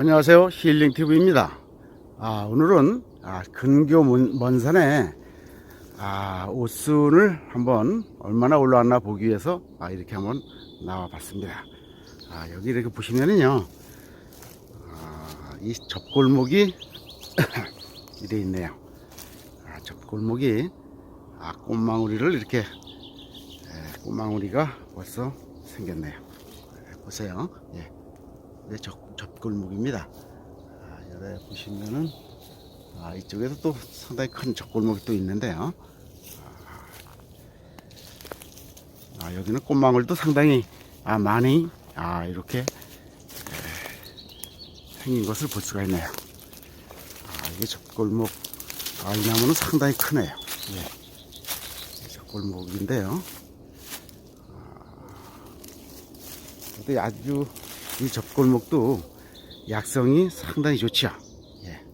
안녕하세요. 힐링TV입니다. 아, 오늘은 아, 근교 먼- 먼산에 아, 옷순을 한번 얼마나 올라왔나 보기 위해서 아, 이렇게 한번 나와 봤습니다. 아, 여기 이렇게 보시면은요, 아, 이 접골목이 이래 있네요. 아, 접골목이 아, 꽃망우리를 이렇게 에, 꽃망우리가 벌써 생겼네요. 에, 보세요. 예. 네, 접, 접골목입니다. 아, 여기 보시면은 아, 이쪽에도 또 상당히 큰 접골목이 또 있는데요. 아, 아, 여기는 꽃망울도 상당히 아, 많이 아, 이렇게 에, 생긴 것을 볼 수가 있네요. 아, 이게 접골목 아, 이 나무는 상당히 크네요. 예. 접골목인데요. 근데 아주 이 접골목도 약성이 상당히 좋지요. 예.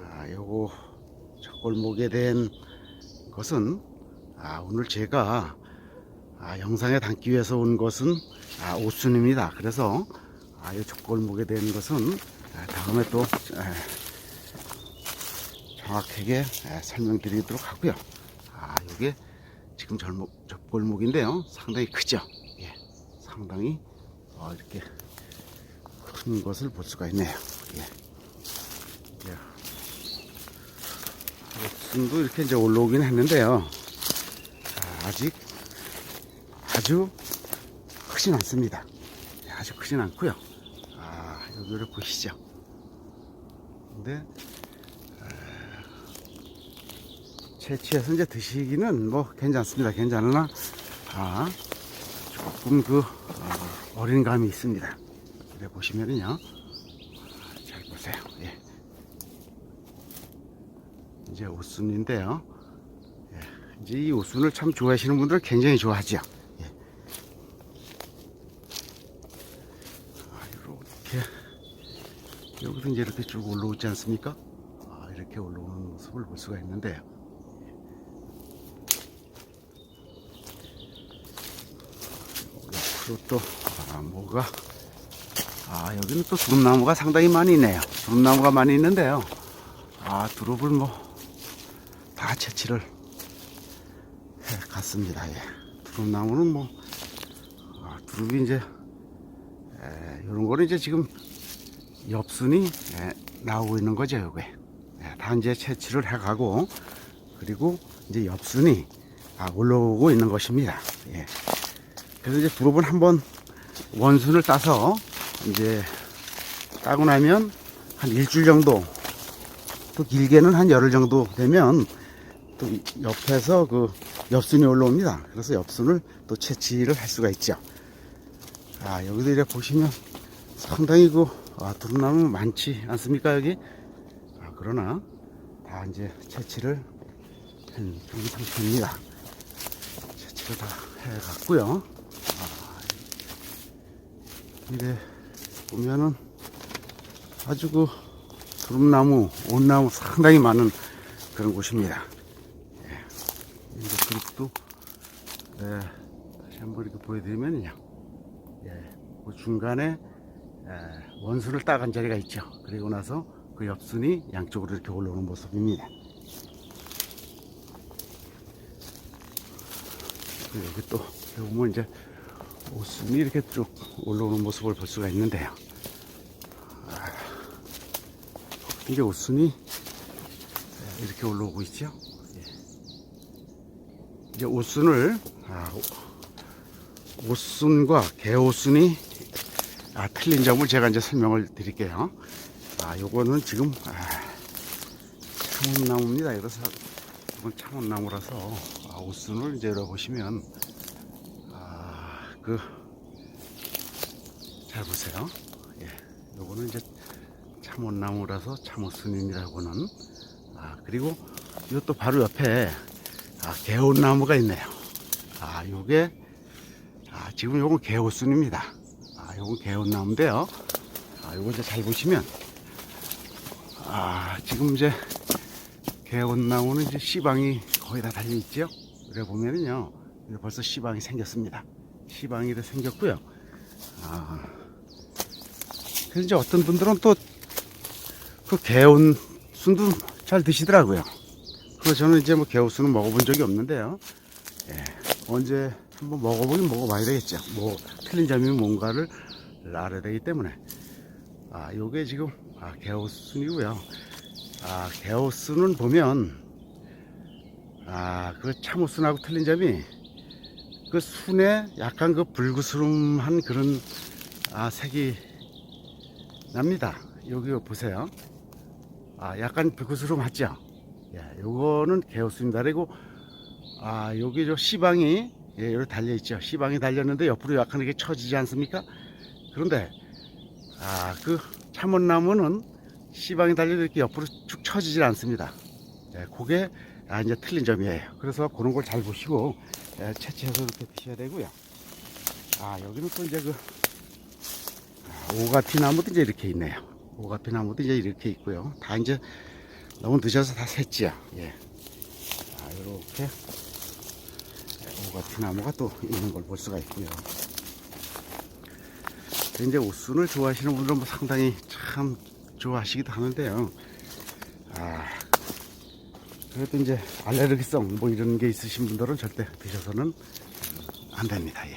아, 요거 접골목에 대한 것은 아, 오늘 제가 아, 영상에 담기 위해서 온 것은 아, 옷순입니다. 그래서 아, 이 접골목에 대한 것은 아, 다음에 또 에, 정확하게 에, 설명드리도록 하고요. 아, 이게 지금 절목, 접골목인데요. 상당히 크죠. 예. 상당히 어, 이렇게 큰 것을 볼 수가 있네요. 예. 예. 목숨도 이렇게 이제 올라오긴 했는데요. 아, 아직 아주 크진 않습니다. 예, 아주 크진 않고요. 아, 여기를 보시죠. 근데 채취해서 이제 드시기는 뭐 괜찮습니다. 괜찮으나 아, 조금 그 어, 어린 감이 있습니다. 이래 보시면은요, 잘 보세요. 예. 이제 옷순인데요. 예. 이제 이 옷순을 참 좋아하시는 분들은 굉장히 좋아하죠. 예. 아, 이렇게 여기서 이제 이렇게 쭉 올라오지 않습니까? 아, 이렇게 올라오는 모습을 볼 수가 있는데요. 옆으로 또 아, 뭐가 아 여기는 또 두릅나무가 상당히 많이 있네요. 두릅나무가 많이 있는데요. 아 두릅을 뭐 다 채취를 해 갔습니다. 예. 두릅나무는 뭐 아, 두릅이 이제 에, 이런 거는 이제 지금 엽순이 에, 나오고 있는 거죠 요게. 예, 다 이제 채취를 해 가고 그리고 이제 엽순이 아, 올라오고 있는 것입니다. 예. 그래서 이제 두릅은 한번 원순을 따서 이제 따고 나면 한 일주일 정도 또 길게는 한 열흘 정도 되면 또 이- 옆에서 그 엽순이 올라옵니다. 그래서 엽순을 또 채취를 할 수가 있죠. 아, 여기도 이렇게 보시면 상당히 그, 아, 두릅나무 많지 않습니까, 여기? 아, 그러나 다 이제 채취를 한 상태입니다. 채취를 다 해갔고요. 이래 보면은 아주 그 두릅나무, 온나무 상당히 많은 그런 곳입니다. 예. 이제 그룹도 네, 다시 한번 이렇게 보여드리면요. 예, 그 중간에 예, 원수를 따간 자리가 있죠. 그리고 나서 그 옆순이 양쪽으로 이렇게 올라오는 모습입니다. 여기 또 보면 이제 옷순이 이렇게 쭉 올라오는 모습을 볼 수가 있는데요. 아, 이게 옷순이 이렇게 올라오고 있죠. 예. 이제 옷순을 아, 오- 옷순과 개옷순이 아, 틀린 점을 제가 이제 설명을 드릴게요. 아, 요거는 지금 아, 참원나무입니다. 그래서 이건 참원나무라서 아, 옷순을 이제 열어보시면 그, 잘 보세요. 예, 요거는 이제 참원나무라서 참옷순인이라고는, 아, 그리고 이것도 바로 옆에, 아, 개옷나무가 있네요. 아, 요게, 아, 지금 요건 개옷순입니다. 아, 요건 개옷나무인데요. 아, 요거 이제 잘 보시면, 아, 지금 이제 개옷나무는 이제 씨방이 거의 다 달려있죠? 그래 보면은요, 벌써 씨방이 생겼습니다. 시방이 다 생겼고요. 아, 그래서 이제 어떤 분들은 또 그 개운 순도 잘 드시더라고요. 그 저는 이제 뭐 개우수는 먹어본 적이 없는데요. 예, 언제 한번 먹어보긴 먹어봐야 되겠죠. 뭐 틀린 점이 뭔가를 알아야 되기 때문에 아 요게 지금 아 개우순이고요. 아 개우순은 보면 아 그 참우순하고 틀린 점이 그 순에 약간 그 불구스름한 그런 아 색이 납니다. 여기 보세요. 아 약간 불구스름하죠. 예, 요거는 개우순입니다. 그리고 아 여기 저 시방이 예, 여기 달려 있죠. 시방이 달렸는데 옆으로 약간 이렇게 처지지 않습니까? 그런데 아 그 참원나무는 시방이 달려 이렇게 옆으로 축 처지질 않습니다. 예, 그게 아 이제 틀린 점이에요. 그래서 그런 걸 잘 보시고 예, 채취해서 이렇게 드셔야 되고요. 아 여기는 또 이제 그 아, 오가피 나무도 이제 이렇게 있네요. 오가피 나무도 이제 이렇게 있고요. 다 이제 너무 늦어서 다 샜지요. 예. 아, 이렇게 오가피 나무가 또 있는 걸 볼 수가 있고요. 이제 옷순을 좋아하시는 분들은 뭐 상당히 참 좋아하시기도 하는데요. 아, 그래도 이제 알레르기성 뭐 이런 게 있으신 분들은 절대 드셔서는 안 됩니다. 예.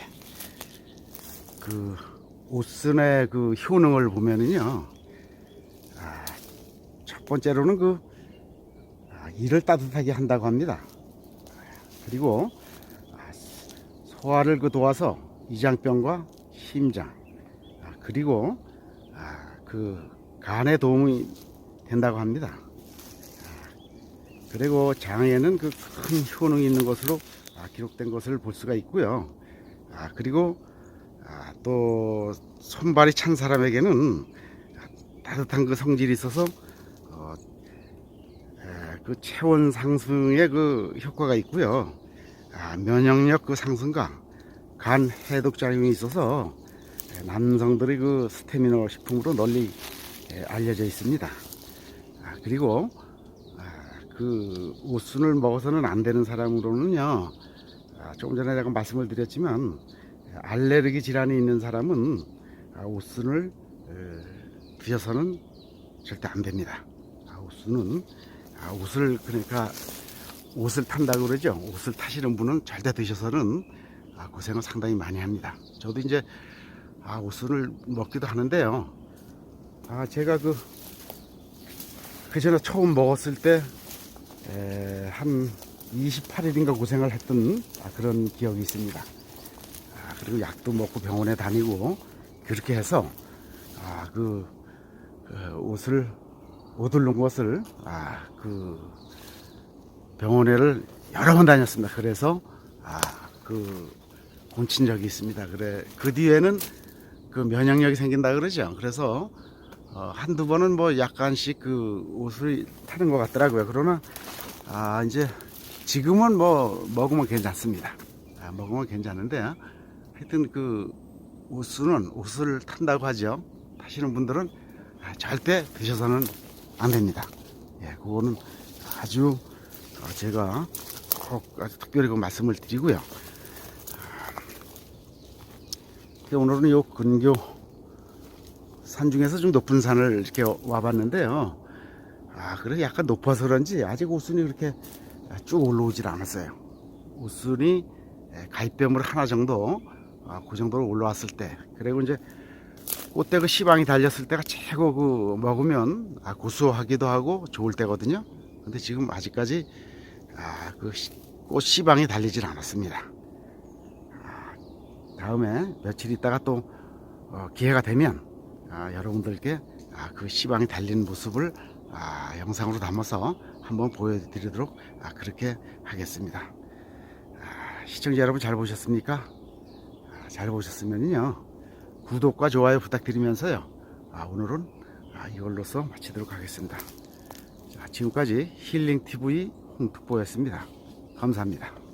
그 옷순의 그 효능을 보면은요. 아, 첫 번째로는 그 아, 이를 따뜻하게 한다고 합니다. 그리고 아, 소화를 그 도와서 이장병과 심장 아, 그리고 아, 그 간에 도움이 된다고 합니다. 아, 그리고 장에는 그 큰 효능이 있는 것으로 아, 기록된 것을 볼 수가 있고요. 아, 그리고 아, 또 손발이 찬 사람에게는 따뜻한 그 성질이 있어서 어, 에, 그 체온 상승에 그 효과가 있고요. 아, 면역력 그 상승과 간 해독 작용이 있어서 에, 남성들의 그 스태미너 식품으로 널리 에, 알려져 있습니다. 아, 그리고 아, 그 오순을 먹어서는 안 되는 사람으로는요. 아, 조금 전에 제가 말씀을 드렸지만 알레르기 질환이 있는 사람은 아, 오순을 에, 드셔서는 절대 안 됩니다. 아, 옷은 아, 옷을 그러니까 옷을 탄다고 그러죠. 옷을 타시는 분은 절대 드셔서는 아, 고생을 상당히 많이 합니다. 저도 이제 아, 옷을 먹기도 하는데요. 아, 제가 그, 그 전에 처음 먹었을 때, 에, 한 28일인가 고생을 했던 아, 그런 기억이 있습니다. 아, 그리고 약도 먹고 병원에 다니고, 그렇게 해서, 아, 그, 그 옷을 놓은 것을 아 그 병원에를 여러 번 다녔습니다. 그래서 아 그 곤친 적이 있습니다. 그래 그 뒤에는 그 면역력이 생긴다 그러죠. 그래서 어, 한두 번은 뭐 약간씩 그 옷을 타는 것 같더라고요. 그러나 아 이제 지금은 뭐 먹으면 괜찮습니다. 아, 먹으면 괜찮은데 하여튼 그 옷은 옷을 탄다고 하죠. 타시는 분들은 아, 절대 드셔서는 안 됩니다. 예, 그거는 아주 어, 제가 꼭 아주 특별히 그 말씀을 드리고요. 아, 오늘은 요 근교 산 중에서 좀 높은 산을 이렇게 와봤는데요. 아, 그래 약간 높아서 그런지 아직 옷순이 그렇게 쭉 올라오질 않았어요. 옷순이 예, 가입뱀을 하나 정도, 아, 그 정도로 올라왔을 때, 그리고 이제 그때 그 시방이 달렸을 때가 최고 그 먹으면 아, 고소하기도 하고 좋을 때거든요. 근데 지금 아직까지 아, 그 꽃 시방이 달리질 않았습니다. 아, 다음에 며칠 있다가 또 어, 기회가 되면 아, 여러분들께 아, 그 시방이 달리는 모습을 아, 영상으로 담아서 한번 보여드리도록 아, 그렇게 하겠습니다. 아, 시청자 여러분 잘 보셨습니까? 아, 잘 보셨으면요. 구독과 좋아요 부탁드리면서요. 아, 오늘은 아, 이걸로서 마치도록 하겠습니다. 자, 지금까지 힐링TV 홍특보였습니다. 감사합니다.